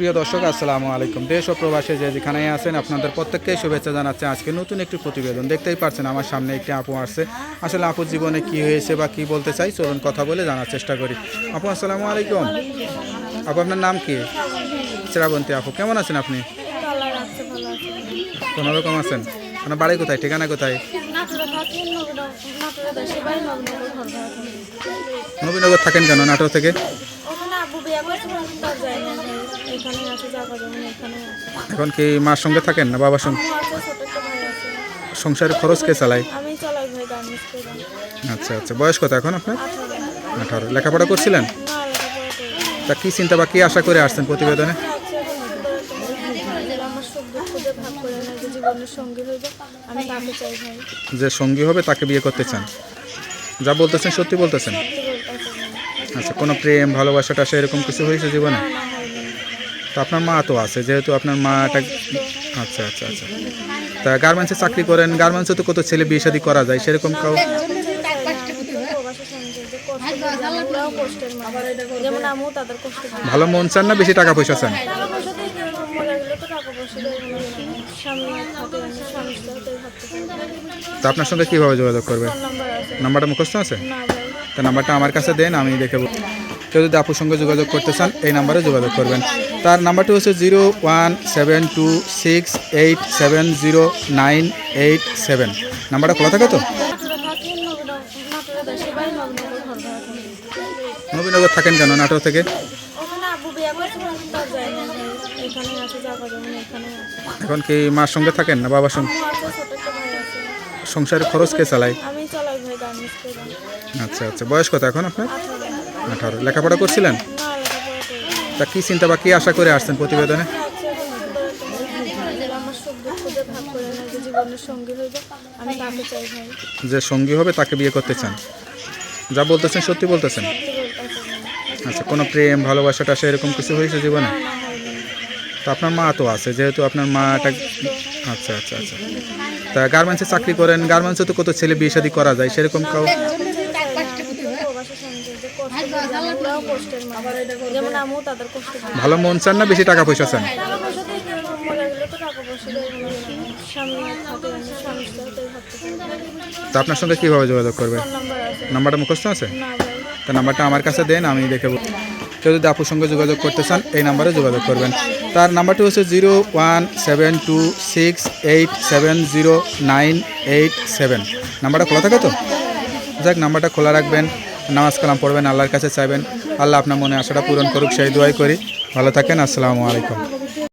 সুপ্রিয় দর্শক, আসসালামু আলাইকুম। দেশ ও প্রবাসে যে যেখানে আছেন, আপনাদের প্রত্যেককেই শুভেচ্ছা জানাচ্ছে। আজকে নতুন একটি প্রতিবেদন। দেখতেই পাচ্ছেন, আমার সামনে একটি আপু আসছে। আসলে আপুর জীবনে কি হয়েছে বা কি বলতে চাই, চলুন কথা বলে জানার চেষ্টা করি। আপু, আসসালামু আলাইকুম। আপু, আপনার নাম কি? শ্রাবন্তী আপু, কেমন আছেন আপনি? কোনো রকম আছেন? আপনার বাড়ি কোথায়? ঠিকানা কোথায়। নবীনগর থাকেন কেন, নাটোর থেকে? এখানে কি মার সঙ্গে থাকেন না বাবার সঙ্গে? সংসারের খরচ কে চালায়? আচ্ছা আচ্ছা। বয়স কত এখন আপনার? আঠারো। লেখাপড়া করছিলেন? তা কি চিন্তা বা কি আশা করে আসছেন প্রতিবেদনে? যে সঙ্গী হবে তাকে বিয়ে করতে চান। যা বলতেছেন সত্যি বলতেছেন? আচ্ছা কোনো প্রেম ভালোবাসা টাসা এরকম কিছু হয়েছে জীবনে? তো আপনার মা তো আছে যেহেতু আপনার মাটা আচ্ছা আচ্ছা আচ্ছা। তা গার্মেন্টসে চাকরি করেন গার্মেন্টসে তো কত ছেলে বিয়ে শাদী করা যায় সেরকম কাউ। ভালো মন চান না বেশি টাকা পয়সা চান? তো আপনার সঙ্গে কীভাবে যোগাযোগ করবে? নাম্বারটা মুখস্থ আছে? তা নাম্বারটা আমার কাছে দেন, আমি দেখে। কেউ যদি আপুর সঙ্গে যোগাযোগ করতে চান, এই নাম্বারে যোগাযোগ করবেন। তার নাম্বারটি হচ্ছে zero one seven two six eight seven zero nine eight seven. নাম্বারটা খোলা থাকে তো? নবীনগর থাকেন কেন নাটোর থেকে? এখানে কি মার সঙ্গে থাকেন না বাবার সঙ্গে? সংসারের খরচ কে চালায় আমি চালাই ভাই গার্মেন্টস করে আচ্ছা আচ্ছা। বয়স কত এখন আপনার? আঠারো। লেখাপড়া করছিলেন? তা কি চিন্তা বা কি আশা করে আসছেন প্রতিবেদনে? যে সঙ্গী হবে তাকে বিয়ে করতে চান। যা বলতেছেন সত্যি বলতেছেন। আচ্ছা কোনো প্রেম, ভালোবাসাটা টাসা এরকম কিছু হয়েছে জীবনে? তো আপনার মা তো আছে যেহেতু আপনার মাটা আচ্ছা আচ্ছা আচ্ছা। তা গার্মেন্টসে চাকরি করেন গার্মেন্টসে তো কত ছেলে বিয়ে শাদী করা যায় সেরকম কাউ। ভালো মন চান না বেশি টাকা পয়সা চান? তো আপনার সঙ্গে কীভাবে যোগাযোগ করবে? নাম্বারটা মুখস্থ আছে? তা নাম্বারটা আমার কাছে দেন আমি দেখে। কেউ যদি আপুর সঙ্গে যোগাযোগ করতে চান, এই নাম্বারে যোগাযোগ করবেন। তার নাম্বারটি হচ্ছে zero one seven two six eight seven zero nine eight seven. নাম্বারটা খোলা থাকে তো? যাক, নাম্বারটা খোলা রাখবেন। নামাজ কালাম পড়বেন, আল্লাহর কাছে চাইবেন। আল্লাহ আপনার মনে আশাটা পূরণ করুক, সেই দোয়াই করি। ভালো থাকেন, আসসালামু আলাইকুম।